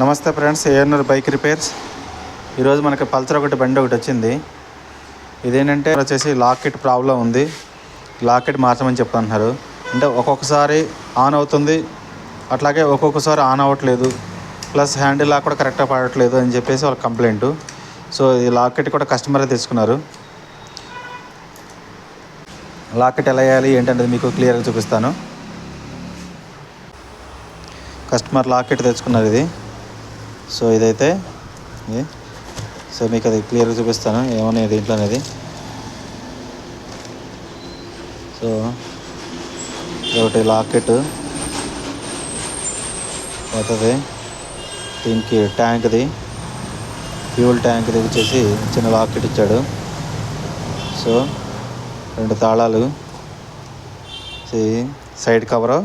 నమస్తే friends ANR bike repairs. ఈరోజు మనకి పల్సర్ ఒకటి బండి ఒకటి వచ్చింది. ఇదేంటంటే వచ్చేసి లాకెట్ ప్రాబ్లం ఉంది. లాకెట్ మార్చమని చెప్తున్నారు. అంటే ఒక్కొక్కసారి ఆన్ అవుతుంది. అట్లాగే ఒక్కొక్కసారి ఆన్ అవ్వట్లేదు. ప్లస్ హ్యాండిల్ లాక్ కూడా కరెక్ట్గా పడట్లేదు అని చెప్పేసి వాళ్ళ కంప్లైంట్. సో ఈ లాకెట్ కూడా కస్టమరే తెచ్చుకున్నారు లాకెట్ ఎలా వేయాలి ఏంటనేది మీకు క్లియర్గా చూపిస్తాను. కస్టమర్ లాకెట్ తెచ్చుకున్నారు ఇది. సో ఇదైతే ఇది. సో మీకు అది క్లియర్గా చూపిస్తాను ఏమన్నా దీంట్లో అనేది. సో ఒకటి లాకెట్. అవుతుంది దీనికి ట్యాంక్ది ఫ్యూల్ ట్యాంక్ది వచ్చేసి చిన్న లాకెట్ ఇచ్చాడు. సో రెండు తాళాలు. Side cover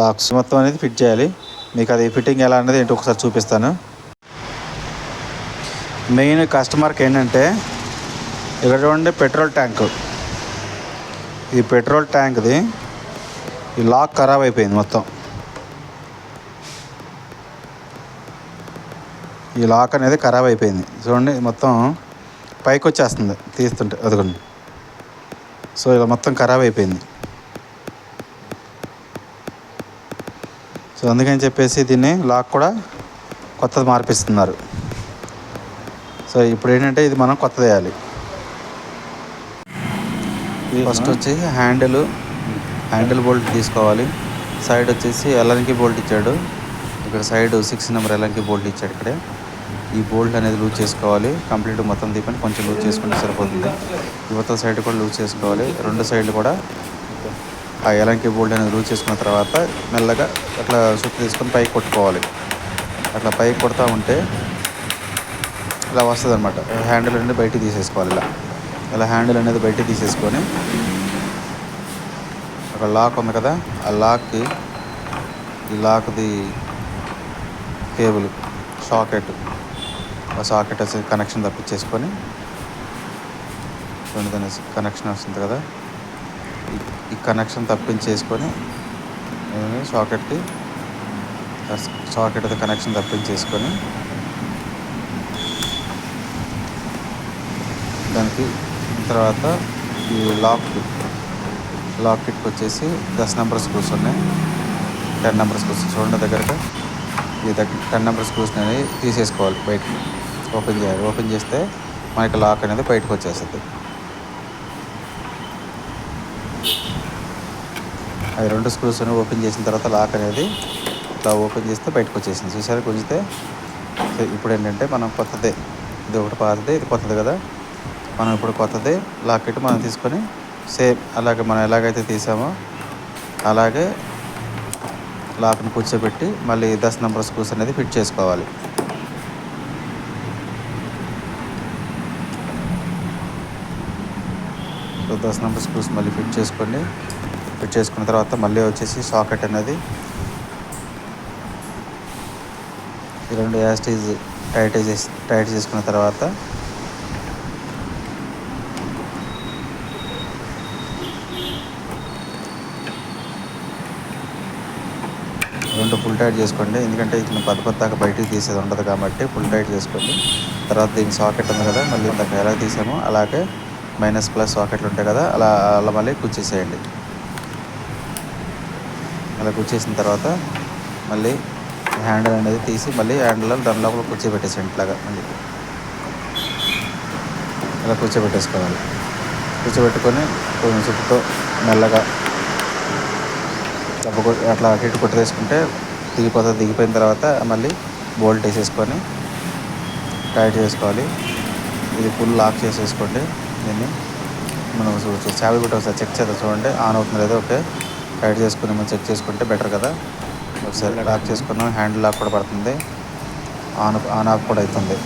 locks. మొత్తం అనేది ఫిట్ చేయాలి. మీకు అది ఫిట్టింగ్ ఎలా అనేది ఏంటో ఒకసారి చూపిస్తాను. మెయిన్ కస్టమర్కి ఏంటంటే ఇక్కడ చూడండి పెట్రోల్ ట్యాంక్. ఈ పెట్రోల్ ట్యాంక్ది ఈ లాక్ ఖరాబ్ అయిపోయింది మొత్తం. ఈ లాక్ అనేది ఖరాబ్ అయిపోయింది. చూడండి మొత్తం పైకి వచ్చేస్తుంది తీస్తుంటే అదిగోండి. సో ఇలా మొత్తం ఖరాబ్ అయిపోయింది. సో అందుకని చెప్పేసి దీన్ని లాక్ కూడా కొత్తది మార్పిస్తున్నారు. సో ఇప్పుడు ఏంటంటే ఇది మనం కొత్తది వేయాలి ఫస్ట్ వచ్చి హ్యాండిల్ హ్యాండిల్ బోల్ట్ తీసుకోవాలి. సైడ్ వచ్చేసి ఎల్ఎన్కి బోల్ట్ ఇచ్చాడు. ఇక్కడ సైడ్ సిక్స్ నెంబర్ ఎల్ఎన్కి బోల్ట్ ఇచ్చాడు ఇక్కడే. ఈ బోల్ట్ అనేది లూజ్ చేసుకోవాలి. కంప్లీట్ మొత్తం దీపని కొంచెం లూజ్ చేసుకుంటే సరిపోతుంది. యువత సైడ్ కూడా లూజ్ చేసుకోవాలి. రెండు సైడ్లు కూడా ఆ ఎలాంటి బోల్డ్ అనేది లూజ్ చేసుకున్న తర్వాత మెల్లగా అట్లా సుత్తి తీసుకొని పైకి కొట్టుకోవాలి. అట్లా పైకి కొడతా ఉంటే ఇలా వస్తుంది అనమాట హ్యాండిల్ అనేది బయటికి తీసేసుకోవాలి ఇలా. ఇలా హ్యాండిల్ అనేది బయటికి తీసేసుకొని ఒక లాక్ ఉంది కదా ఆ లాక్కి ఈ లాక్ది కేబుల్ సాకెట్ ఆ సాకెట్ వచ్చి కనెక్షన్ తప్పించేసుకొని రెండు కనెక్షన్ వస్తుంది కదా. ఈ- కనెక్షన్ తప్పించేసుకొని నేను సాకెట్కి సాకెట్ కనెక్షన్ తప్పించేసుకొని దానికి తర్వాత ఈ లాక్ లాక్ కిట్కి వచ్చేసి దస్ నెంబర్ స్క్రూస్ ఉన్నాయి టెన్ నెంబర్ స్క్రూస్ చూడండి దగ్గరగా. ఈ దగ్గర టెన్ నెంబర్ స్క్రూస్ అనేది తీసేసుకోవాలి బయటకి. ఓపెన్ చేయాలి. ఓపెన్ చేస్తే మనకి లాక్ అనేది బయటకు వచ్చేస్తుంది. అవి రెండు స్క్రూస్ ఓపెన్ చేసిన తర్వాత లాక్ అనేది ఇట్లా ఓపెన్ చేస్తే బయటకు వచ్చేసింది చూసారు? గుంజితే ఇప్పుడు ఏంటంటే మనం కొత్తదే. ఇది ఒకటి పాతదే ఇది కొత్తది కదా. మనం ఇప్పుడు కొత్తది లాకెట్ మనం తీసుకొని సేమ్ అలాగే మనం ఎలాగైతే తీసామో అలాగే లాక్ని కూర్చోబెట్టి మళ్ళీ దస్ నెంబర్ స్క్రూస్ అనేది ఫిట్ చేసుకోవాలి. సో దస్ నెంబర్ స్క్రూస్ మళ్ళీ ఫిట్ చేసుకోండి ఫిట్ చేసుకున్న తర్వాత మళ్ళీ వచ్చేసి సాకెట్ అనేది ఈ రెండు యాస్టీజ్ టైట్ చేసి టైట్ చేసుకున్న తర్వాత రెండు ఫుల్ టైట్ చేసుకోండి. ఎందుకంటే ఇతను పెద్ద పద్దాకా బయటికి తీసేది ఉండదు కాబట్టి ఫుల్ టైట్ చేసుకోండి. తర్వాత దీని సాకెట్ ఉంది కదా మళ్ళీ ఇందాక ఎలా తీసామో అలాగే మైనస్ ప్లస్ సాకెట్లు ఉంటాయి కదా అలా అలా మళ్ళీ కుచ్చేసేయండి. అలా కూర్చేసిన తర్వాత మళ్ళీ హ్యాండిల్ అనేది తీసి మళ్ళీ హ్యాండిల్ దాని లోపల కూర్చోబెట్టేసేయండి ఇట్లాగా మళ్ళీ అలా కూర్చోబెట్టేసుకోవాలి. కూర్చోబెట్టుకొని కొంచెం చుట్టుతో మెల్లగా దెబ్బ అట్లా అటు ఇటు కొట్టేసుకుంటే దిగిపోతుంది దిగిపోయిన తర్వాత మళ్ళీ బోల్ట్ వేసేసుకొని టైట్ చేసుకోవాలి. ఇది ఫుల్ లాక్ చేసేసుకోండి. దీన్ని మనం చావి కూడా ఒకసారి చెక్ చేద్దాం చూడండి. ఆన్ అవుతుంది లేదా ఓకే. టైట్ చేసుకుని మనం చెక్ చేసుకుంటే బెటర్ కదా. ఒకసారి లాక్ చేసుకున్నాం హ్యాండిల్ లాక్ కూడా పడుతుంది. ఆన్ ఆన్ ఆఫ్ కూడా అవుతుంది.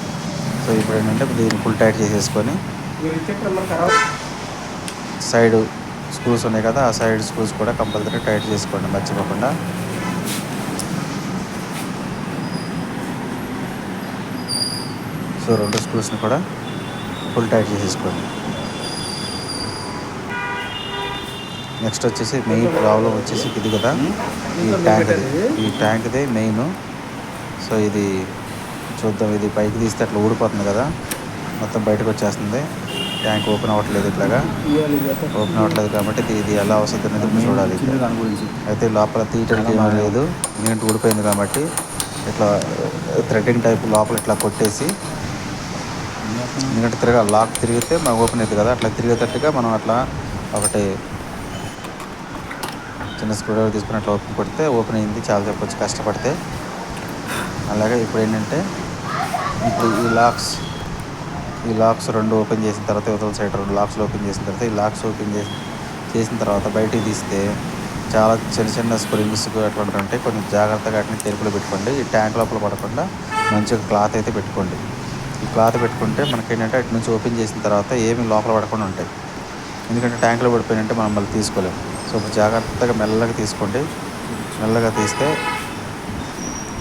సో ఇప్పుడు ఏంటంటే దీన్ని ఫుల్ టైట్ చేసేసుకొని సైడ్ స్క్రూస్ ఉన్నాయి కదా ఆ సైడ్ స్క్రూస్ కూడా కంపల్సరీ టైట్ చేసుకోండి మర్చిపోకుండా. సో రెండు స్క్రూస్ని కూడా ఫుల్ టైట్ చేసేసుకోండి. నెక్స్ట్ వచ్చేసి మెయిన్ ప్రాబ్లం వచ్చేసి ఇది కదా. ఈ ట్యాంక్ ఈ ట్యాంక్దే మెయిన్. సో ఇది చూద్దాం ఇది పైకి తీస్తే అట్లా ఊడిపోతుంది కదా. మొత్తం బయటకు వచ్చేస్తుంది. ట్యాంక్ ఓపెన్ అవ్వట్లేదు ఇట్లాగా. ఓపెన్ అవ్వట్లేదు కాబట్టి ఇది- ఎలా వస్తుంది అనేది చూడాలి దాని గురించి అయితే లోపల తీయటానికి ఏమీ లేదు. ఎందుకంటే ఊడిపోయింది కాబట్టి ఇట్లా థ్రెడ్డింగ్ టైప్ లోపల ఇట్లా కొట్టేసి ఎందుకంటే తిరగా లాక్ తిరిగితే మనం ఓపెన్ అవుతుంది కదా. అట్లా తిరిగేటట్టుగా మనం అట్లా ఒకటి చిన్న స్క్రూడ్రైవర్ తీసుకుని అట్లా ఓపెన్ కొడితే ఓపెన్ అయింది చాలా చెప్పొచ్చు కష్టపడితే. అలాగే ఇప్పుడు ఏంటంటే ఇప్పుడు ఈ లాక్స్ ఈ లాక్స్ రెండు ఓపెన్ చేసిన తర్వాత ఇవతల సైడ్ రెండు లాక్స్ ఓపెన్ చేసిన తర్వాత ఈ లాక్స్ ఓపెన్ చేసి చేసిన తర్వాత బయటికి తీస్తే చాలా చిన్న చిన్న స్ప్రింగ్స్ అట్లాంటివి ఉంటాయి కొంచెం జాగ్రత్తగా వాటిని తెరుపులో పెట్టుకోండి. ఈ ట్యాంక్ లోపల పడకుండా మంచిగా క్లాత్ అయితే పెట్టుకోండి. ఈ క్లాత్ పెట్టుకుంటే మనకేంటంటే అటు నుంచి ఓపెన్ చేసిన తర్వాత ఏమి లోపల పడకుండా ఉంటాయి. ఎందుకంటే ట్యాంకులో పడిపోయినంటే మనం మళ్ళీ తీసుకోలేము. సో జాగ్రత్తగా మెల్లగా తీసుకోండి. మెల్లగా తీస్తే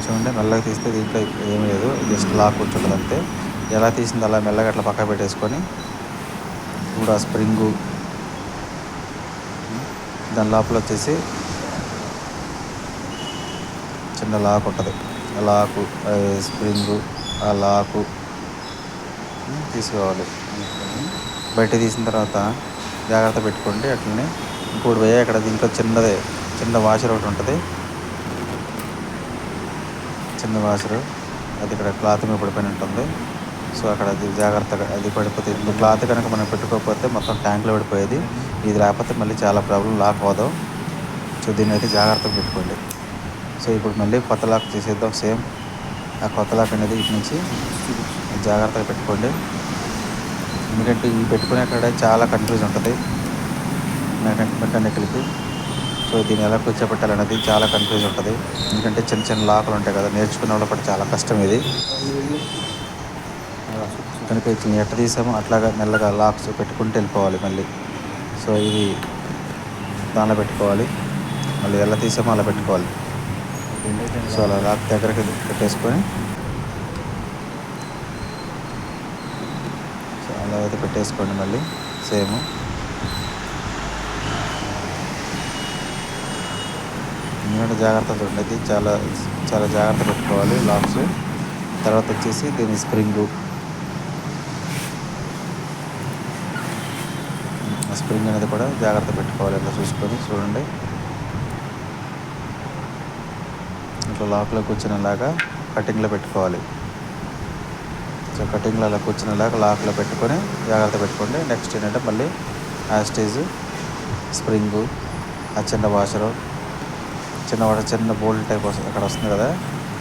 చూడండి మెల్లగా తీస్తే దీంట్లో ఏం లేదు. జస్ట్ లాక్ కూర్చుంటుంది అంతే. ఎలా తీసింది అలా మెల్లగా అట్లా పక్క పెట్టేసుకొని ఇప్పుడు ఆ స్ప్రింగు దాని లోపల వచ్చేసి చిన్న లాక్ ఉంటుంది. ఆ లాకు స్ప్రింగు ఆ లాకు తీసుకోవాలి. బయట తీసిన తర్వాత జాగ్రత్త పెట్టుకోండి అట్లనే ఇంకోటి పోయా ఇక్కడ దీంట్లో చిన్నదే చిన్న వాషర్ ఒకటి ఉంటుంది. చిన్న వాషరు అది ఇక్కడ క్లాత్ మీద పడిపోయిన ఉంటుంది సో అక్కడ అది జాగ్రత్తగా అది పడిపోతే ఇప్పుడు క్లాత్ కనుక మనం పెట్టుకోకపోతే మొత్తం ట్యాంక్లో పడిపోయేది. ఇది లేకపోతే మళ్ళీ చాలా ప్రాబ్లం లాక్ అవ్వదు. సో దీన్ని అయితే జాగ్రత్తగా పెట్టుకోండి. సో ఇప్పుడు మళ్ళీ కొత్త లాక్ చేసేద్దాం సేమ్. ఆ కొత్త లాక్ అనేది ఇటు నుంచి జాగ్రత్తగా పెట్టుకోండి. ఎందుకంటే ఇవి పెట్టుకునే చాలా కన్ఫ్యూజ్ ఉంటుంది. మెకానిక్ మెకానికల్కి. సో దీన్ని ఎలా కూర్చోబెట్టాలనేది చాలా కన్ఫ్యూజ్ ఉంటుంది. ఎందుకంటే చిన్న చిన్న లాకులు ఉంటాయి కదా నేర్చుకునే వాళ్ళు చాలా కష్టం ఇది. కనుక ఇట్లా ఎట్ట తీసామో అట్లాగా మెల్లగా లాక్స్ పెట్టుకుంటూ వెళ్ళిపోవాలి మళ్ళీ. సో ఇది దానిలో పెట్టుకోవాలి. మళ్ళీ ఎలా తీసామో అలా పెట్టుకోవాలి. సో అలా లాక్ దగ్గరికి పెట్టేసుకొని అలా అయితే పెట్టేసుకోండి మళ్ళీ. సేమ్. ఎందుకంటే జాగ్రత్త చూడండి చాలా చాలా జాగ్రత్త పెట్టుకోవాలి లాక్స్. తర్వాత వచ్చేసి దీని స్ప్రింగు. స్ప్రింగ్ అనేది కూడా జాగ్రత్త పెట్టుకోవాలి ఇట్లా చూసుకొని చూడండి. ఇట్లా లాక్లో కూర్చునేలాగా కటింగ్లో పెట్టుకోవాలి. సో కటింగ్లో అలా కూర్చునేలాగా లాక్లో పెట్టుకొని జాగ్రత్త పెట్టుకోండి. నెక్స్ట్ ఏంటంటే మళ్ళీ యాస్టేజ్ స్ప్రింగు ఆ చిన్న వాషరు చిన్న వాటర్ చిన్న బోల్డ్ టైప్ వస్తుంది అక్కడ వస్తుంది కదా.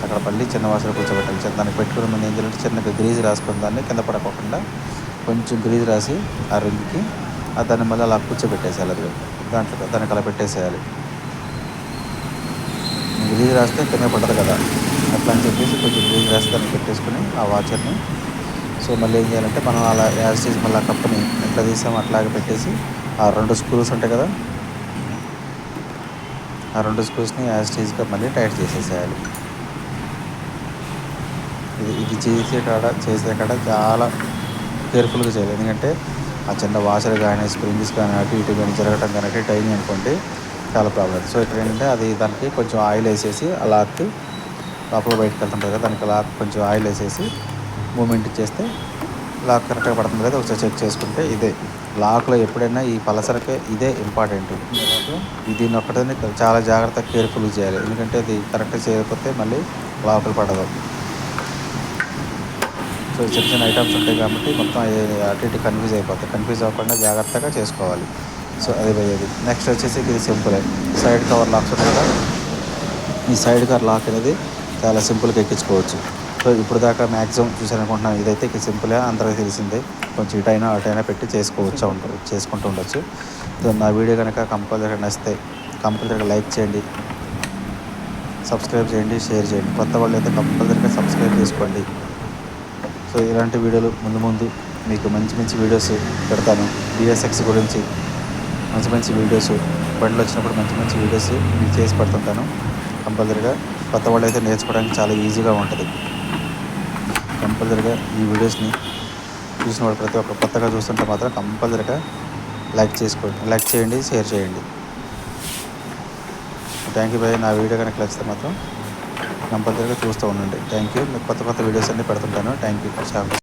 అక్కడ మళ్ళీ చిన్న వాషర్ కూర్చోబెట్టాలి. చిన్న దానికి పెట్టుకుని ముందు ఏం చేయాలంటే చిన్నగా గ్రీజ్ రాసుకుని దాన్ని కింద పడకోకుండా కొంచెం గ్రీజ్ రాసి ఆ రింగ్కి ఆ దాన్ని మళ్ళీ అలా కూర్చోబెట్టేసేయాలి అది. దాంట్లో దానికి అలా పెట్టేసేయాలి. గ్రీజ్ రాస్తే కింద పడదు కదా. అట్లా అని చెప్పేసి కొంచెం గ్రీజ్ రాసి దాన్ని పెట్టేసుకుని ఆ వాచర్ని సో మళ్ళీ ఏం చేయాలంటే మనం అలా యాజ్ చేసి మళ్ళీ ఆ కప్పుని ఎట్లా తీసామో అట్లాగే పెట్టేసి ఆ రెండు స్క్రూస్ ఉంటాయి కదా ఆ రెండు స్క్రూస్ని యాజ్ టీజ్గా మళ్ళీ టైట్ చేసేసేయాలి. ఇది ఇది చేసే కాడ చేసే కాడ చాలా కేర్ఫుల్గా చేయాలి. ఎందుకంటే ఆ చిన్న వాషర్ కానీ స్ప్రింగ్స్ కానీ అటు ఇటు కానీ జరగటం కానీ అటు అనుకోండి చాలా ప్రాబ్లం సో ఇక్కడ ఏంటంటే అది దానికి కొంచెం ఆయిల్ వేసేసి అలా లాక్కి లోపల బయటకు వెళ్తుంటుంది కదా దానికి అలా కొంచెం ఆయిల్ వేసేసి మూమెంట్ చేస్తే లాక్ కరెక్ట్గా పడుతుంది కదా ఒకసారి చెక్ చేసుకుంటే ఇదే. లాక్లో ఎప్పుడైనా ఈ పలసరకే ఇదే ఇంపార్టెంట్. దీన్ని ఒక్కటే చాలా జాగ్రత్తగా కేర్ఫుల్ చేయాలి. ఎందుకంటే అది కరెక్ట్గా చేయకపోతే మళ్ళీ లోపల పడదు సో చిన్న చిన్న ఐటమ్స్ ఉంటాయి కాబట్టి మొత్తం అటు ఇటు కన్ఫ్యూజ్ అయిపోతాయి. కన్ఫ్యూజ్ అవ్వకుండా జాగ్రత్తగా చేసుకోవాలి. సో అది పోయేది. నెక్స్ట్ వచ్చేసి ఇది సింపుల్. సైడ్ కవర్ లాక్స్ ఉంటాయి కదా ఈ సైడ్ కవర్ లాక్ అనేది చాలా సింపుల్గా ఎక్కించుకోవచ్చు. సో ఇప్పుడు దాకా మ్యాక్సిమం చూసారనుకుంటున్నాను ఇదైతే ఇక సింపుల్గా అందరికీ తెలిసిందే. కొంచెం ఇటైనా అటైనా పెట్టి చేసుకోవచ్చు ఉంటారు చేసుకుంటూ ఉండొచ్చు. సో నా వీడియో కనుక కంపల్సరీగా నచ్చితే కంపల్సరీగా లైక్ చేయండి సబ్స్క్రైబ్ చేయండి షేర్ చేయండి. కొత్త వాళ్ళు అయితే కంపల్సరీగా సబ్స్క్రైబ్ చేసుకోండి. సో ఇలాంటి వీడియోలు ముందు ముందు మీకు మంచి మంచి వీడియోస్ పెడతాను. బిఎస్ఎక్స్ గురించి మంచి మంచి వీడియోస్ బండ్లు వచ్చినప్పుడు మంచి మంచి వీడియోస్ మీకు చేసి పెడుతుంటాను కంపల్సరీగా కొత్త వాళ్ళు అయితే నేర్చుకోవడానికి చాలా ఈజీగా ఉంటుంది. కంపల్సరీగా ఈ వీడియోస్ని చూసిన వాడు ప్రతి ఒక్క కొత్తగా చూస్తుంటే మాత్రం కంపల్సరీగా లైక్ చేసుకోండి. లైక్ చేయండి షేర్ చేయండి. థ్యాంక్ యూ బాయ్ నా వీడియో కనుక నచ్చితే మాత్రం కంపల్సరీగా చూస్తూ ఉండండి. థ్యాంక్ యూ కొత్త కొత్త వీడియోస్ అన్నీ పెడుతుంటాను. Thank you